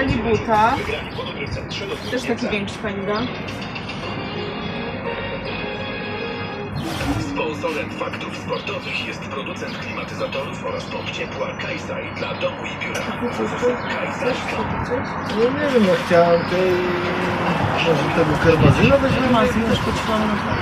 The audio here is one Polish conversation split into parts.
Halibuta. Też taki większy kanibal. No. Sponsorem faktów sportowych jest producent klimatyzatorów oraz pomp ciepła Kaisai dla domu i biura. Kaisai. No nie wiem, no chciałem tej... może tego kermazyna weźmiemy. Kermazyn też potrzebujemy. No.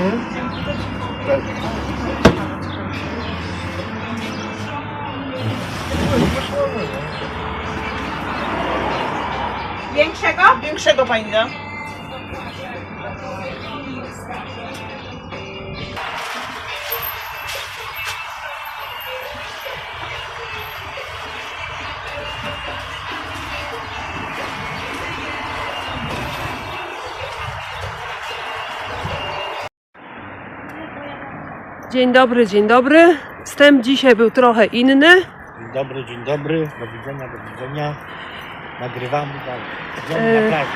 Tak. Większego? Większego pani da. Dzień dobry, dzień dobry. Wstęp dzisiaj był trochę inny. Dzień dobry, dzień dobry. Do widzenia, do widzenia. Nagrywamy dalej. Idziemy E, na plażę.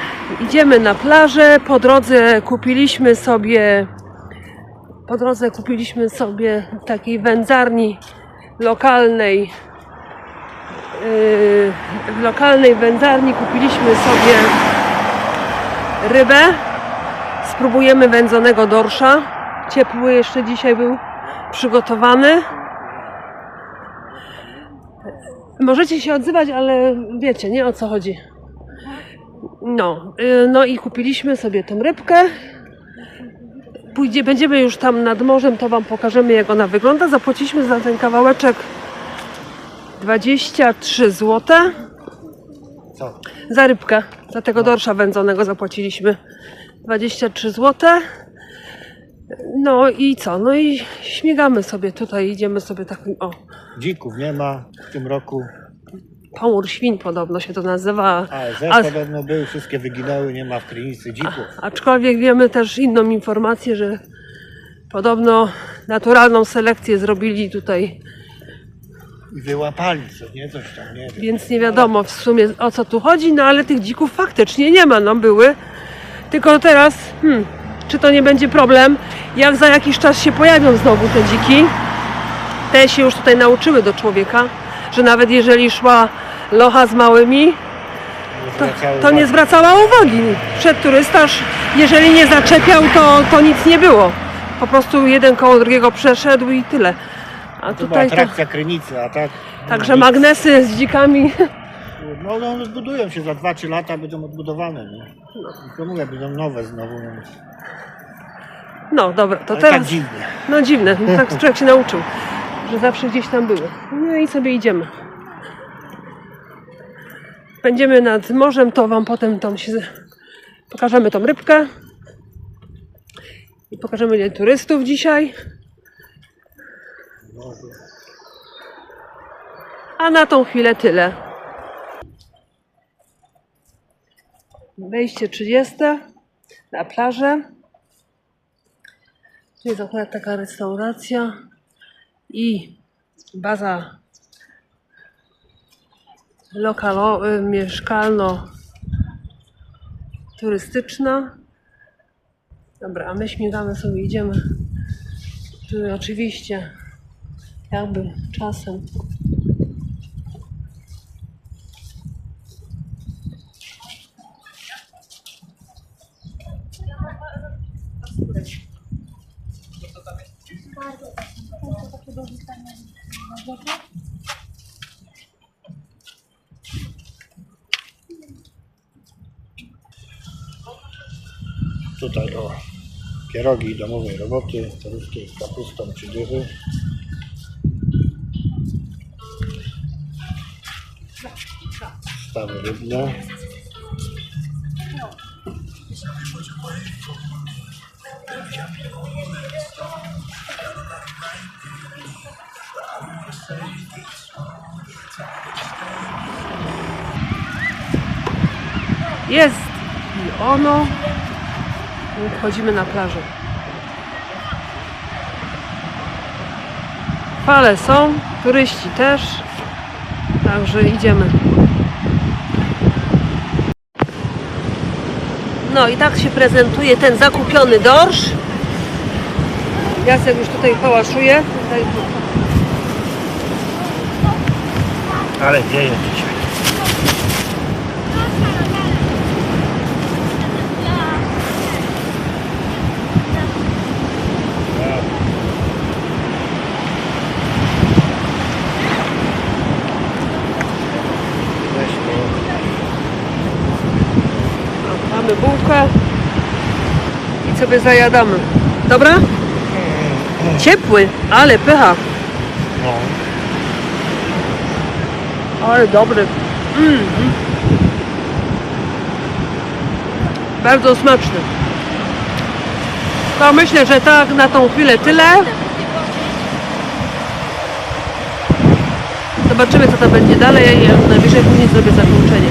Idziemy na plażę. Po drodze kupiliśmy sobie po drodze kupiliśmy sobie w takiej wędzarni lokalnej yy, w lokalnej wędzarni kupiliśmy sobie rybę. Spróbujemy wędzonego dorsza. Ciepły jeszcze dzisiaj był przygotowany. Możecie się odzywać, ale wiecie, nie o co chodzi. No, y, no i kupiliśmy sobie tą rybkę. Pójdzie, będziemy już tam nad morzem, to Wam pokażemy jak ona wygląda. Zapłaciliśmy za ten kawałeczek 23 zł. Co? Za rybkę, za tego dorsza wędzonego zapłaciliśmy 23 zł. No i co? No i śmigamy sobie tutaj, idziemy sobie takim, o, Dzików nie ma w tym roku. pomór świń podobno się to nazywa. ASF A- podobno był, wszystkie wyginęły, nie ma w krynicy dzików. Aczkolwiek wiemy też inną informację, że podobno naturalną selekcję zrobili tutaj, I wyłapali co, nie? Coś tam, nie wiem. więc nie wiadomo w sumie o co tu chodzi, no ale tych dzików faktycznie nie ma, no były. Tylko teraz, hmm, czy to nie będzie problem, jak za jakiś czas się pojawią znowu te dziki. Te się już tutaj nauczyły do człowieka, że nawet jeżeli szła locha z małymi, to, to nie zwracała uwagi. Przed turystaż, jeżeli nie zaczepiał, to, to nic nie było. Po prostu jeden koło drugiego przeszedł i tyle. A To była tutaj to, atrakcja krynicy, a tak... także nic. magnesy z dzikami. No, no one zbudują się za 2-3 lata, będą odbudowane, nie? To mówię, będą nowe znowu. No. No dobra, to Ale teraz. tak dziwnie. No dziwne, no tak człowiek się nauczył, że zawsze gdzieś tam były. No i sobie idziemy. Będziemy nad morzem, to wam potem tam się pokażemy tą rybkę. I pokażemy ile turystów dzisiaj. A na tą chwilę tyle. Wejście 30 na plażę. Tu jest akurat taka restauracja i baza lokalo, y, mieszkalno turystyczna. Dobra, a my śmigamy sobie, idziemy. Tu oczywiście jakby czasem. Tutaj o pierogi domowej roboty, ruskie z kapustą czy dychy. Stawy rybne. Jest i ono. I Wchodzimy na plażę. Fale są, turyści też. Także idziemy. No i tak się prezentuje ten zakupiony dorsz. Jacek już tutaj pałaszuje. Tutaj Ale wieje dzisiaj. Mamy bułkę i sobie zajadamy. Dobra? Ciepły, ale pycha. No. Ale dobry. Mm. Bardzo smaczny. To myślę, że tak na tą chwilę tyle. Zobaczymy co to będzie dalej. Ja najwyżej później zrobię zakończenie.